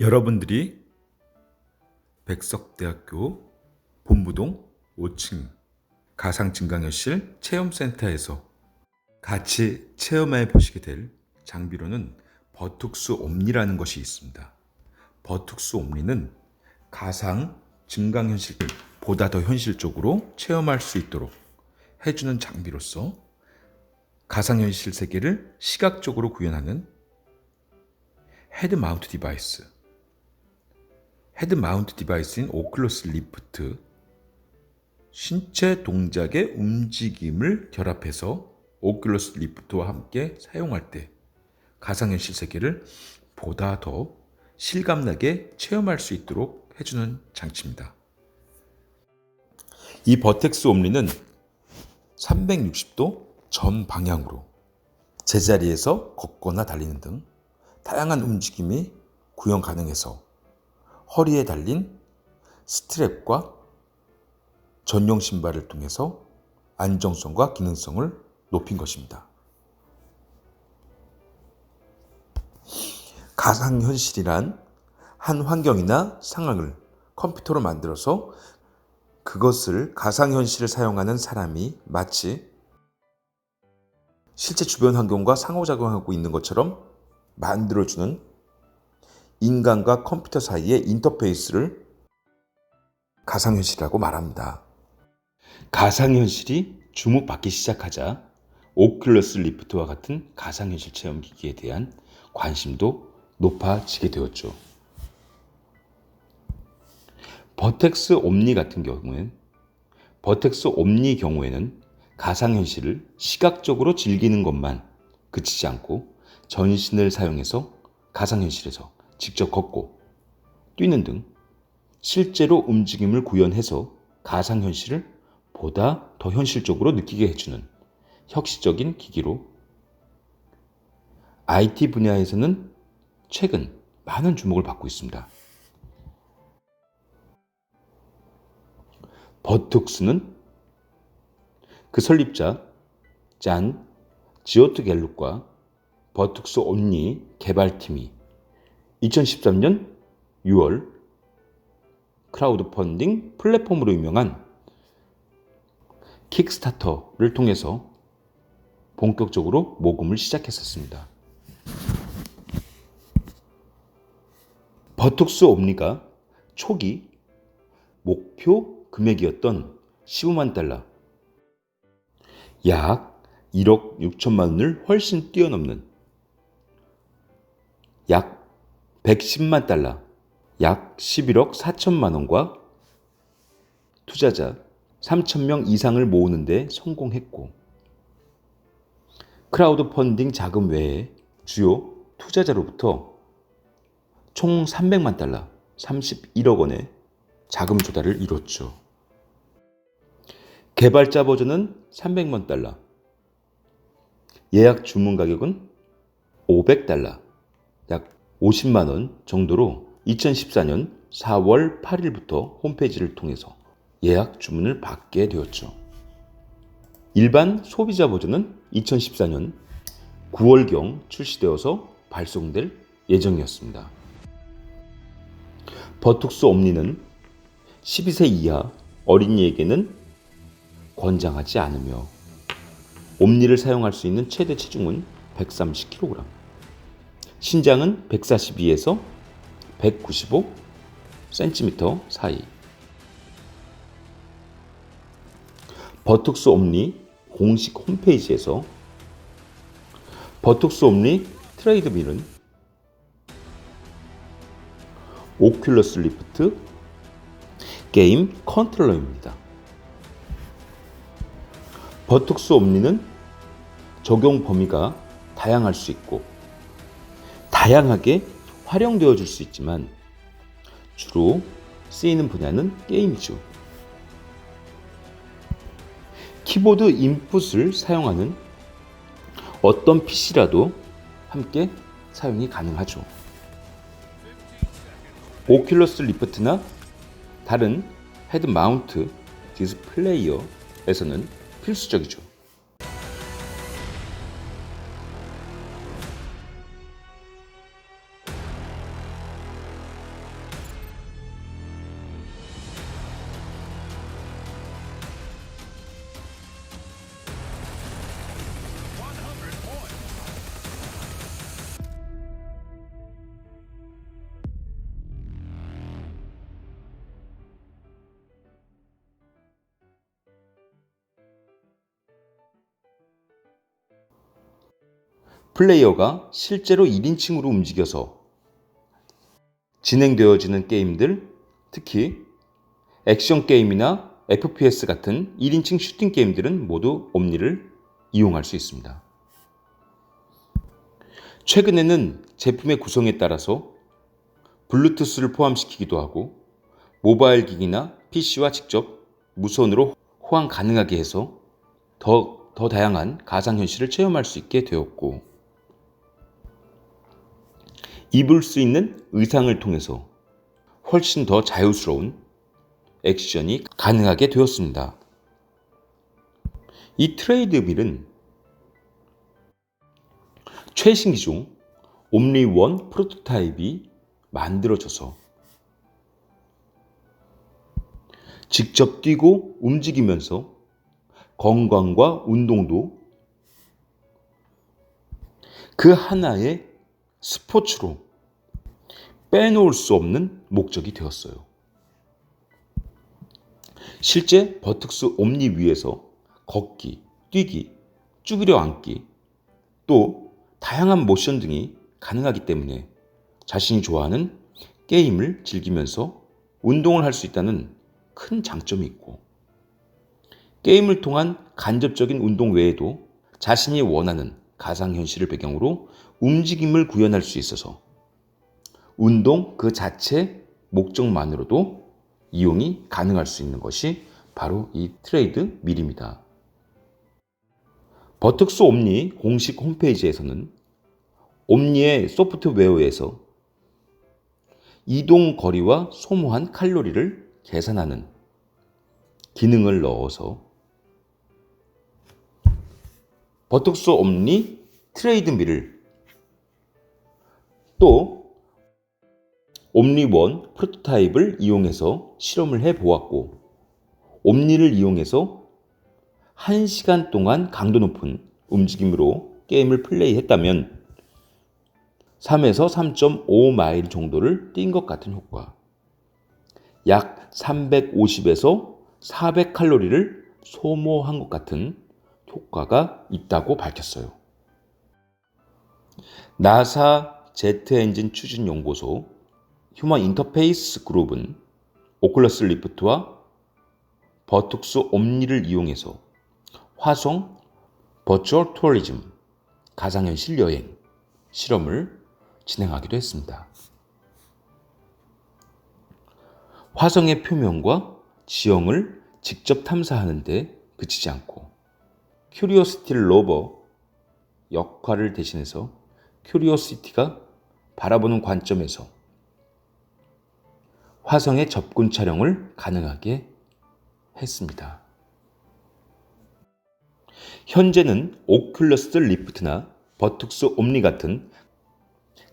여러분들이 백석대학교 본부동 5층 가상증강현실 체험센터에서 같이 체험해 보시게 될 장비로는 버툭스 옴니라는 것이 있습니다. 버툭스 옴니는 가상 증강현실을 보다 더 현실적으로 체험할 수 있도록 해주는 장비로서 가상현실 세계를 시각적으로 구현하는 헤드 마운트 디바이스 헤드 마운트 디바이스인 오클러스 리프트 신체 동작의 움직임을 결합해서 오클러스 리프트와 함께 사용할 때 가상현실 세계를 보다 더 실감나게 체험할 수 있도록 해주는 장치입니다. 이 버텍스 옴리는 360도 전 방향으로 제자리에서 걷거나 달리는 등 다양한 움직임이 구현 가능해서 허리에 달린 스트랩과 전용 신발을 통해서 안정성과 기능성을 높인 것입니다. 가상현실이란 한 환경이나 상황을 컴퓨터로 만들어서 그것을 가상현실을 사용하는 사람이 마치 실제 주변 환경과 상호작용하고 있는 것처럼 만들어주는 인간과 컴퓨터 사이의 인터페이스를 가상현실이라고 말합니다. 가상현실이 주목받기 시작하자 오큘러스 리프트와 같은 가상현실 체험기기에 대한 관심도 높아지게 되었죠. 버텍스 옴니 같은 경우엔 버텍스 옴니 경우에는 가상현실을 시각적으로 즐기는 것만 그치지 않고 전신을 사용해서 가상현실에서 직접 걷고 뛰는 등 실제로 움직임을 구현해서 가상현실을 보다 더 현실적으로 느끼게 해주는 혁신적인 기기로 IT 분야에서는 최근 많은 주목을 받고 있습니다. 버툭스는 그 설립자 짠 지오트 갤룩과 버툭스 옴니 개발팀이 2013년 6월 크라우드 펀딩 플랫폼으로 유명한 킥스타터를 통해서 본격적으로 모금을 시작했었습니다. 버툭스 옴니가 초기 목표 금액이었던 15만 달러, 약 1억 6천만 원을 훨씬 뛰어넘는 110만 달러, 약 11억 4천만 원과 투자자 3천 명 이상을 모으는데 성공했고 크라우드 펀딩 자금 외에 주요 투자자로부터 총 300만 달러, 31억 원의 자금 조달을 이뤘죠. 개발자 버전은 300만 달러, 예약 주문 가격은 500달러, 약 50만 원 정도로 2014년 4월 8일부터 홈페이지를 통해서 예약 주문을 받게 되었죠. 일반 소비자 버전은 2014년 9월경 출시되어서 발송될 예정이었습니다. 버툭스 옴니는 12세 이하 어린이에게는 권장하지 않으며 옴니를 사용할 수 있는 최대 체중은 130kg, 신장은 142에서 195cm 사이. 버툭스 옴니 공식 홈페이지에서 버툭스 옴니 트레이드밀은 오큘러스 리프트 게임 컨트롤러입니다. 버툭스 옴니는 적용 범위가 다양할 수 있고 다양하게 활용되어 줄 수 있지만 주로 쓰이는 분야는 게임이죠. 키보드 인풋을 사용하는 어떤 PC라도 함께 사용이 가능하죠. 오큘러스 리프트나 다른 헤드 마운트 디스플레이어에서는 필수적이죠. 플레이어가 실제로 1인칭으로 움직여서 진행되어지는 게임들, 특히 액션 게임이나 FPS 같은 1인칭 슈팅 게임들은 모두 옴니를 이용할 수 있습니다. 최근에는 제품의 구성에 따라서 블루투스를 포함시키기도 하고 모바일 기기나 PC와 직접 무선으로 호환 가능하게 해서 더, 더 다양한 가상현실을 체험할 수 있게 되었고 입을 수 있는 의상을 통해서 훨씬 더 자유스러운 액션이 가능하게 되었습니다. 이 트레이드밀은 최신 기종 옴리원 프로토타입이 만들어져서 직접 뛰고 움직이면서 건강과 운동도 그 하나의 스포츠로 빼놓을 수 없는 목적이 되었어요. 실제 버특스 옴니 위에서 걷기, 뛰기, 쭈그려 앉기, 또 다양한 모션 등이 가능하기 때문에 자신이 좋아하는 게임을 즐기면서 운동을 할 수 있다는 큰 장점이 있고, 게임을 통한 간접적인 운동 외에도 자신이 원하는 가상현실을 배경으로 움직임을 구현할 수 있어서 운동 그 자체 목적만으로도 이용이 가능할 수 있는 것이 바로 이 트레이드 밀입니다. 버특스 옴니 공식 홈페이지에서는 옴니의 소프트웨어에서 이동 거리와 소모한 칼로리를 계산하는 기능을 넣어서 버특스 옴니 트레이드 밀을 또 옴니원 프로토타입을 이용해서 실험을 해 보았고 옴니를 이용해서 1시간 동안 강도 높은 움직임으로 게임을 플레이했다면 3에서 3.5마일 정도를 뛴 것 같은 효과. 약 350에서 400칼로리를 소모한 것 같은 효과가 있다고 밝혔어요. 나사 제트 엔진 추진 연구소 휴먼 인터페이스 그룹은 오클러스 리프트와 버툭스 옴니를 이용해서 화성 버추얼 투어리즘 가상현실 여행 실험을 진행하기도 했습니다. 화성의 표면과 지형을 직접 탐사하는데 그치지 않고 큐리오시티 로버 역할을 대신해서 큐리오시티가 바라보는 관점에서 화성의 접근 촬영을 가능하게 했습니다. 현재는 오큘러스 리프트나 버툭스 옴니 같은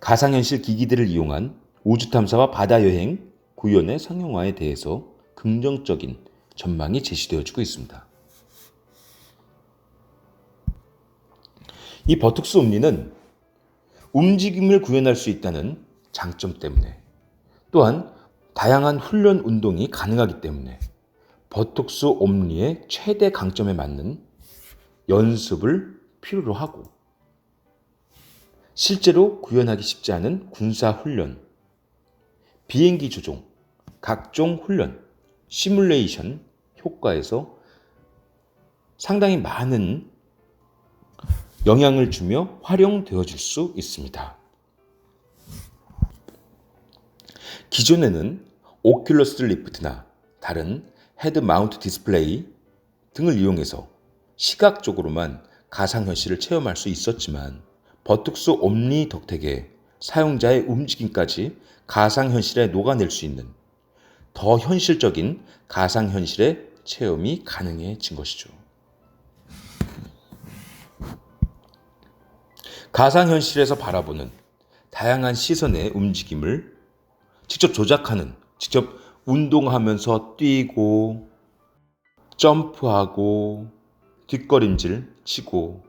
가상현실 기기들을 이용한 우주 탐사와 바다 여행 구현의 상용화에 대해서 긍정적인 전망이 제시되어지고 있습니다. 이 버툭스 옴니는 움직임을 구현할 수 있다는 장점 때문에 또한 다양한 훈련 운동이 가능하기 때문에 버톡스 옴니의 최대 강점에 맞는 연습을 필요로 하고 실제로 구현하기 쉽지 않은 군사 훈련, 비행기 조종, 각종 훈련, 시뮬레이션 효과에서 상당히 많은 영향을 주며 활용되어질 수 있습니다. 기존에는 오큘러스 리프트나 다른 헤드 마운트 디스플레이 등을 이용해서 시각적으로만 가상현실을 체험할 수 있었지만 버툭스 옴니 덕택에 사용자의 움직임까지 가상현실에 녹아낼 수 있는 더 현실적인 가상현실의 체험이 가능해진 것이죠. 가상현실에서 바라보는 다양한 시선의 움직임을 직접 조작하는, 직접 운동하면서 뛰고, 점프하고, 뒷걸음질 치고,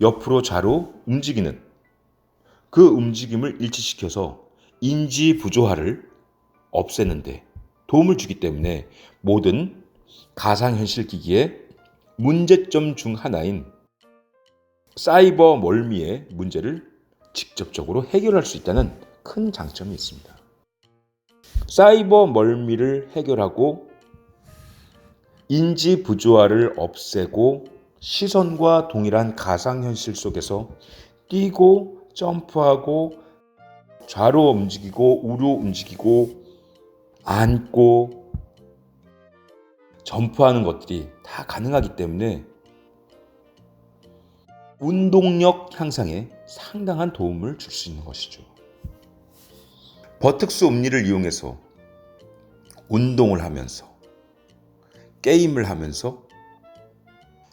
옆으로 좌로 움직이는 그 움직임을 일치시켜서 인지 부조화를 없애는데 도움을 주기 때문에 모든 가상현실 기기의 문제점 중 하나인 사이버 멀미의 문제를 직접적으로 해결할 수 있다는 큰 장점이 있습니다. 사이버 멀미를 해결하고 인지 부조화를 없애고 시선과 동일한 가상현실 속에서 뛰고 점프하고 좌로 움직이고 우로 움직이고 앉고 점프하는 것들이 다 가능하기 때문에 운동력 향상에 상당한 도움을 줄 수 있는 것이죠. 버특스 옴니를 이용해서 운동을 하면서 게임을 하면서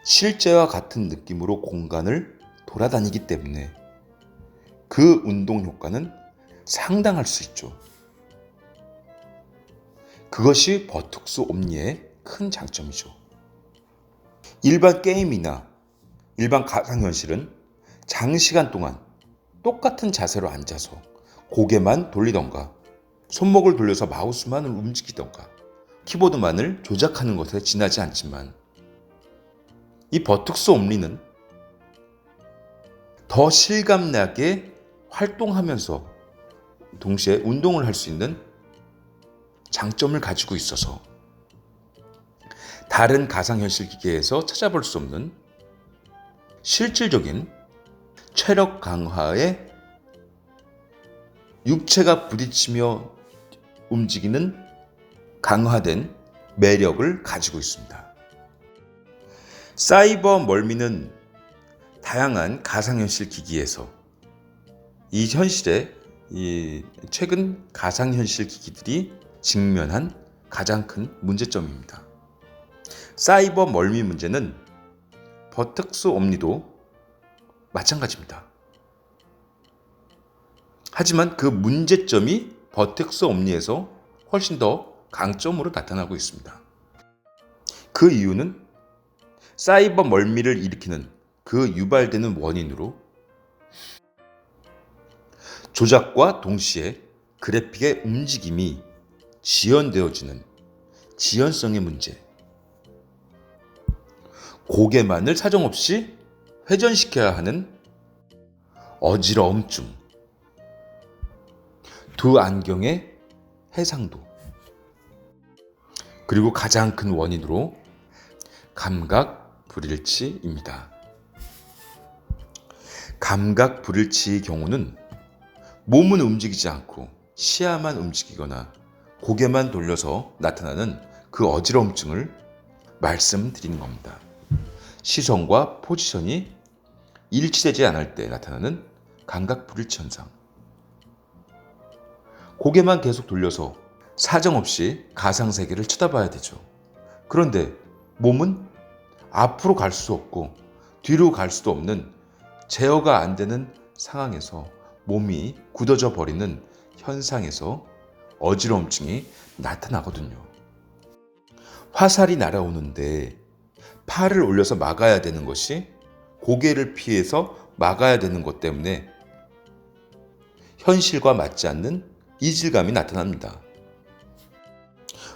실제와 같은 느낌으로 공간을 돌아다니기 때문에 그 운동 효과는 상당할 수 있죠. 그것이 버툭스 옴니의 큰 장점이죠. 일반 게임이나 일반 가상현실은 장시간 동안 똑같은 자세로 앉아서 고개만 돌리던가 손목을 돌려서 마우스만을 움직이던가 키보드만을 조작하는 것에 지나지 않지만 이 버툭스 옴리는 더 실감나게 활동하면서 동시에 운동을 할 수 있는 장점을 가지고 있어서 다른 가상현실 기계에서 찾아볼 수 없는 실질적인 체력 강화에 육체가 부딪히며 움직이는 강화된 매력을 가지고 있습니다. 사이버 멀미는 다양한 가상현실 기기에서 이 현실에 이 최근 가상현실 기기들이 직면한 가장 큰 문제점입니다. 사이버 멀미 문제는 버텍스 옴니도 마찬가지입니다. 하지만 그 문제점이 버텍스 옴니에서 훨씬 더 강점으로 나타나고 있습니다. 그 이유는 사이버 멀미를 일으키는 그 유발되는 원인으로 조작과 동시에 그래픽의 움직임이 지연되어지는 지연성의 문제. 고개만을 사정없이 회전시켜야 하는 어지러움증. 두 안경의 해상도. 그리고 가장 큰 원인으로 감각 불일치입니다. 감각 불일치의 경우는 몸은 움직이지 않고 시야만 움직이거나 고개만 돌려서 나타나는 그 어지러움증을 말씀드리는 겁니다. 시선과 포지션이 일치되지 않을 때 나타나는 감각 불일치 현상. 고개만 계속 돌려서 사정없이 가상세계를 쳐다봐야 되죠. 그런데 몸은 앞으로 갈 수 없고 뒤로 갈 수도 없는 제어가 안 되는 상황에서 몸이 굳어져 버리는 현상에서 어지러움증이 나타나거든요. 화살이 날아오는데 팔을 올려서 막아야 되는 것이 고개를 피해서 막아야 되는 것 때문에 현실과 맞지 않는 이질감이 나타납니다.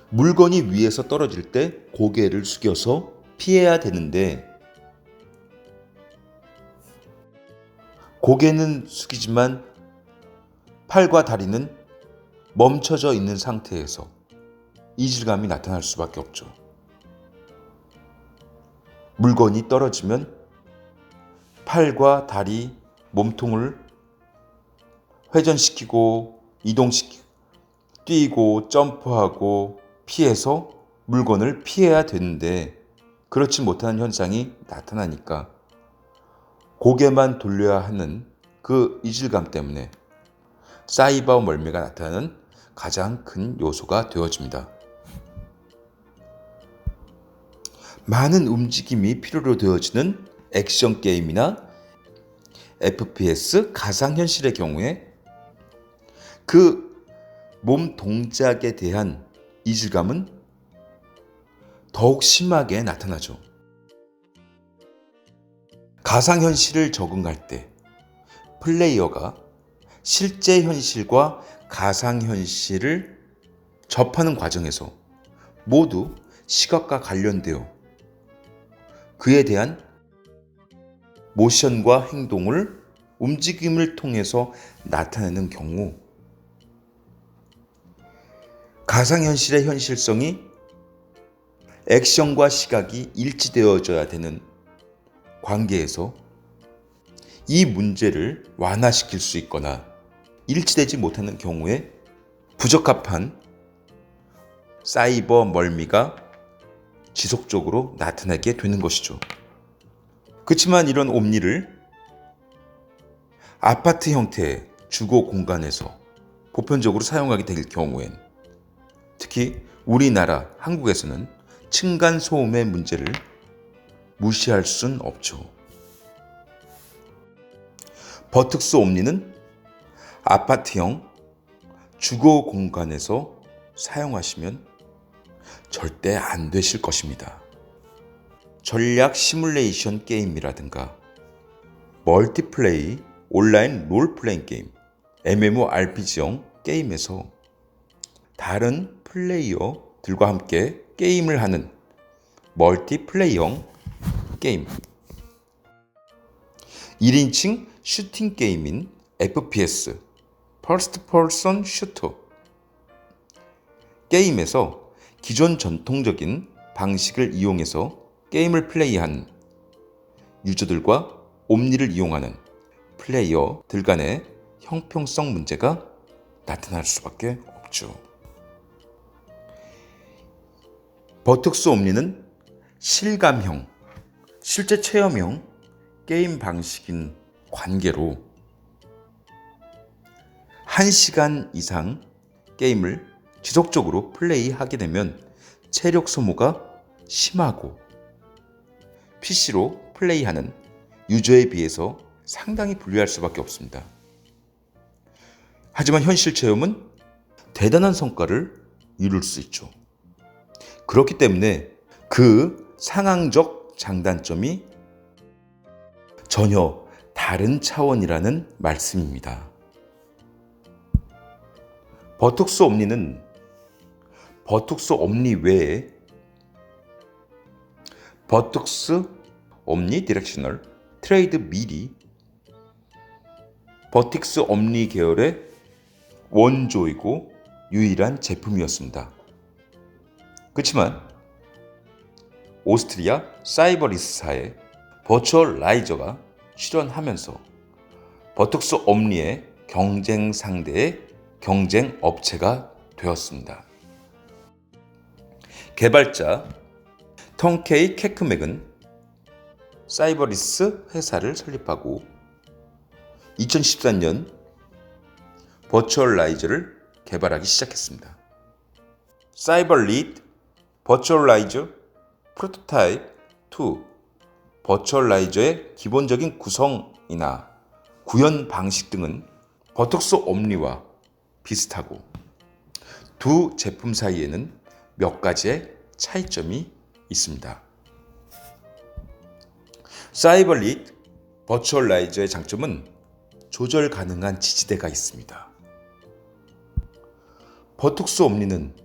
물건이 위에서 떨어질 때 고개를 숙여서 피해야 되는데 고개는 숙이지만 팔과 다리는 멈춰져 있는 상태에서 이질감이 나타날 수밖에 없죠. 물건이 떨어지면 팔과 다리, 몸통을 회전시키고 이동시키고 뛰고 점프하고 피해서 물건을 피해야 되는데 그렇지 못하는 현상이 나타나니까 고개만 돌려야 하는 그 이질감 때문에 사이버 멀미가 나타나는 가장 큰 요소가 되어집니다. 많은 움직임이 필요로 되어지는 액션 게임이나 FPS 가상현실의 경우에 그 몸 동작에 대한 이질감은 더욱 심하게 나타나죠. 가상현실을 적응할 때 플레이어가 실제 현실과 가상현실을 접하는 과정에서 모두 시각과 관련되어 그에 대한 모션과 행동을 움직임을 통해서 나타내는 경우 가상현실의 현실성이 액션과 시각이 일치되어져야 되는 관계에서 이 문제를 완화시킬 수 있거나 일치되지 못하는 경우에 부적합한 사이버 멀미가 지속적으로 나타나게 되는 것이죠. 그렇지만 이런 옴니를 아파트 형태의 주거 공간에서 보편적으로 사용하게 될 경우엔 특히 우리나라 한국에서는 층간 소음의 문제를 무시할 순 없죠. 버특스 옴니는 아파트형 주거 공간에서 사용하시면 절대 안 되실 것입니다. 전략 시뮬레이션 게임이라든가 멀티플레이 온라인 롤플레잉 게임, MMORPG형 게임에서 다른 플레이어들과 함께 게임을 하는 멀티플레이형 게임 1인칭 슈팅 게임인 FPS 퍼스트 퍼슨 슈터 게임에서 기존 전통적인 방식을 이용해서 게임을 플레이한 유저들과 옴니를 이용하는 플레이어들 간의 형평성 문제가 나타날 수밖에 없죠. 버특스 옴니는 실감형, 실제 체험형 게임 방식인 관계로 1시간 이상 게임을 지속적으로 플레이하게 되면 체력 소모가 심하고 PC로 플레이하는 유저에 비해서 상당히 불리할 수밖에 없습니다. 하지만 현실 체험은 대단한 성과를 이룰 수 있죠. 그렇기 때문에 그 상황적 장단점이 전혀 다른 차원이라는 말씀입니다. 버톡스 옴니는 버톡스 옴니 외에 버톡스 옴니 디렉셔널 트레이드 미리 버틱스 옴니 계열의 원조이고 유일한 제품이었습니다. 그렇지만 오스트리아 사이버리스사의 버추얼 라이저가 출연하면서 버톡스 옴니의 경쟁 상대의 경쟁 업체가 되었습니다. 개발자 턴케이 캐크맥은 사이버리스 회사를 설립하고 2013년 버추얼라이저를 개발하기 시작했습니다. 사이버리드 버추얼라이저 프로토타입 2 버추얼라이저의 기본적인 구성이나 구현 방식 등은 버톡스 옴니와 비슷하고 두 제품 사이에는 몇 가지의 차이점이 있습니다. 사이버릿 버추얼라이저의 장점은 조절 가능한 지지대가 있습니다. 버톡스 옴니는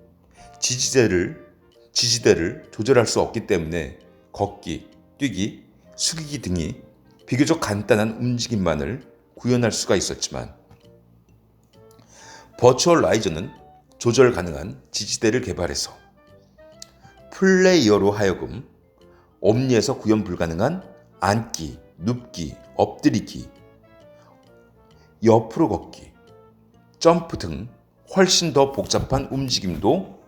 지지대를 지지대를 조절할 수 없기 때문에 걷기, 뛰기, 숙이기 등이 비교적 간단한 움직임만을 구현할 수가 있었지만 버추얼라이저는 조절 가능한 지지대를 개발해서 플레이어로 하여금 옴니에서 구현 불가능한 앉기, 눕기, 엎드리기, 옆으로 걷기, 점프 등 훨씬 더 복잡한 움직임도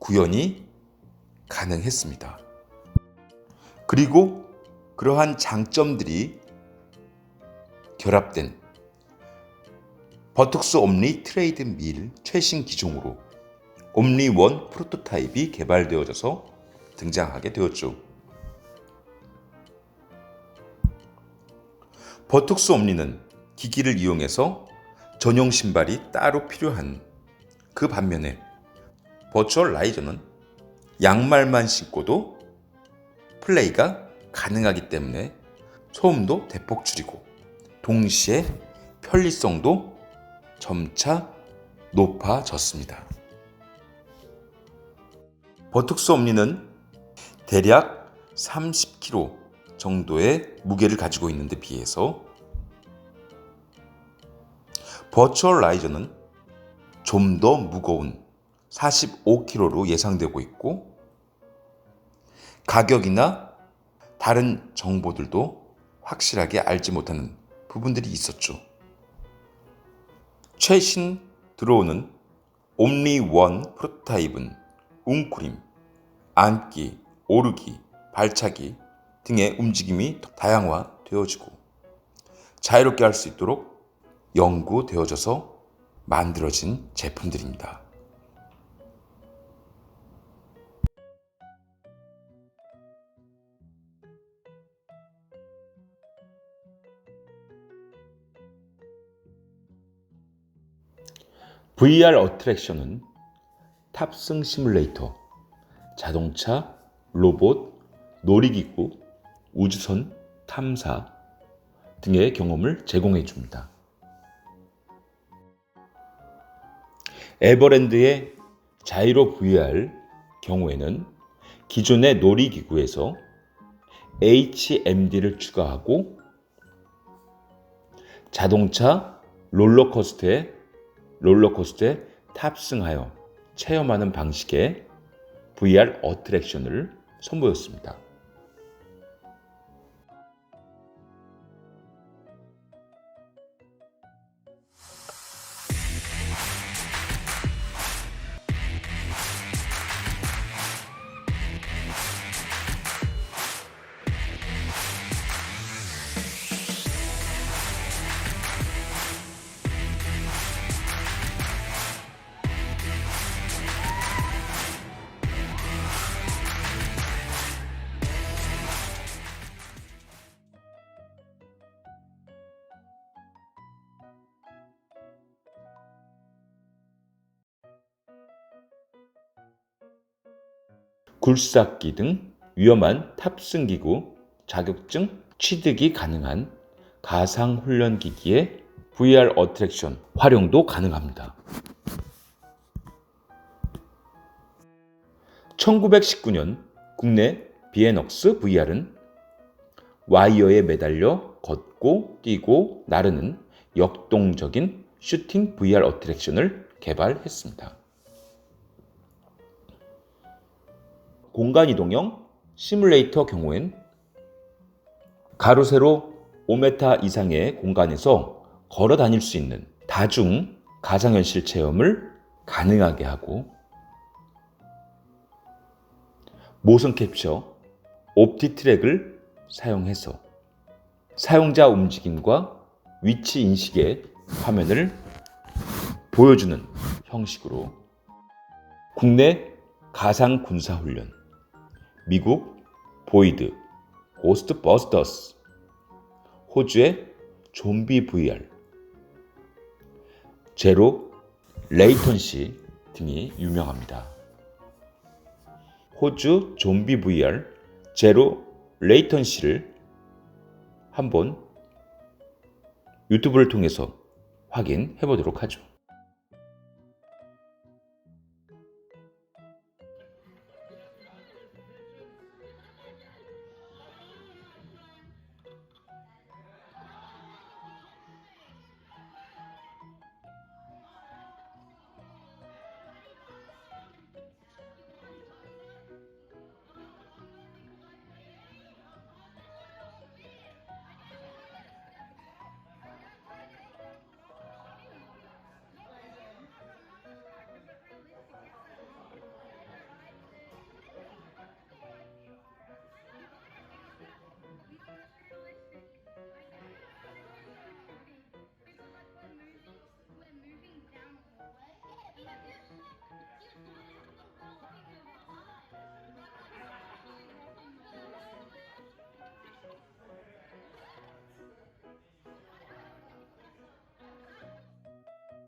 구현이 가능했습니다. 그리고 그러한 장점들이 결합된 버톡스 옴니 트레이드 밀 최신 기종으로 옴니 원 프로토타입이 개발되어져서 등장하게 되었죠. 버톡스 옴니는 기기를 이용해서 전용 신발이 따로 필요한 그 반면에 버추얼 라이저는 양말만 신고도 플레이가 가능하기 때문에 소음도 대폭 줄이고 동시에 편리성도 점차 높아졌습니다. 버톡스 옴니는 대략 30kg 정도의 무게를 가지고 있는데 비해서 버추얼 라이저는 좀 더 무거운 45kg로 예상되고 있고 가격이나 다른 정보들도 확실하게 알지 못하는 부분들이 있었죠. 최신 들어오는 옴니 원 프로토타입은 웅크림, 앉기, 오르기, 발차기 등의 움직임이 다양화되어지고 자유롭게 할 수 있도록 연구되어져서 만들어진 제품들입니다. VR 어트랙션은 탑승 시뮬레이터, 자동차, 로봇, 놀이기구, 우주선, 탐사 등의 경험을 제공해 줍니다. 에버랜드의 자이로 VR 경우에는 기존의 놀이기구에서 HMD를 추가하고 자동차 롤러코스터에 롤러코스터에 탑승하여 체험하는 방식의 VR 어트랙션을 선보였습니다. 굴삭기 등 위험한 탑승기구 자격증 취득이 가능한 가상 훈련 기기의 VR 어트랙션 활용도 가능합니다. 1919년 국내 비에녹스 VR은 와이어에 매달려 걷고 뛰고 나르는 역동적인 슈팅 VR 어트랙션을 개발했습니다. 공간 이동형 시뮬레이터 경우엔 가로 세로 5m 이상의 공간에서 걸어 다닐 수 있는 다중 가상현실 체험을 가능하게 하고 모션 캡처, 옵티 트랙을 사용해서 사용자 움직임과 위치 인식의 화면을 보여주는 형식으로 국내 가상 군사 훈련, 미국 보이드, 고스트 버스터스, 호주의 좀비 VR, 제로 레이턴시 등이 유명합니다. 호주 좀비 VR 제로 레이턴시를 한번 유튜브를 통해서 확인해 보도록 하죠.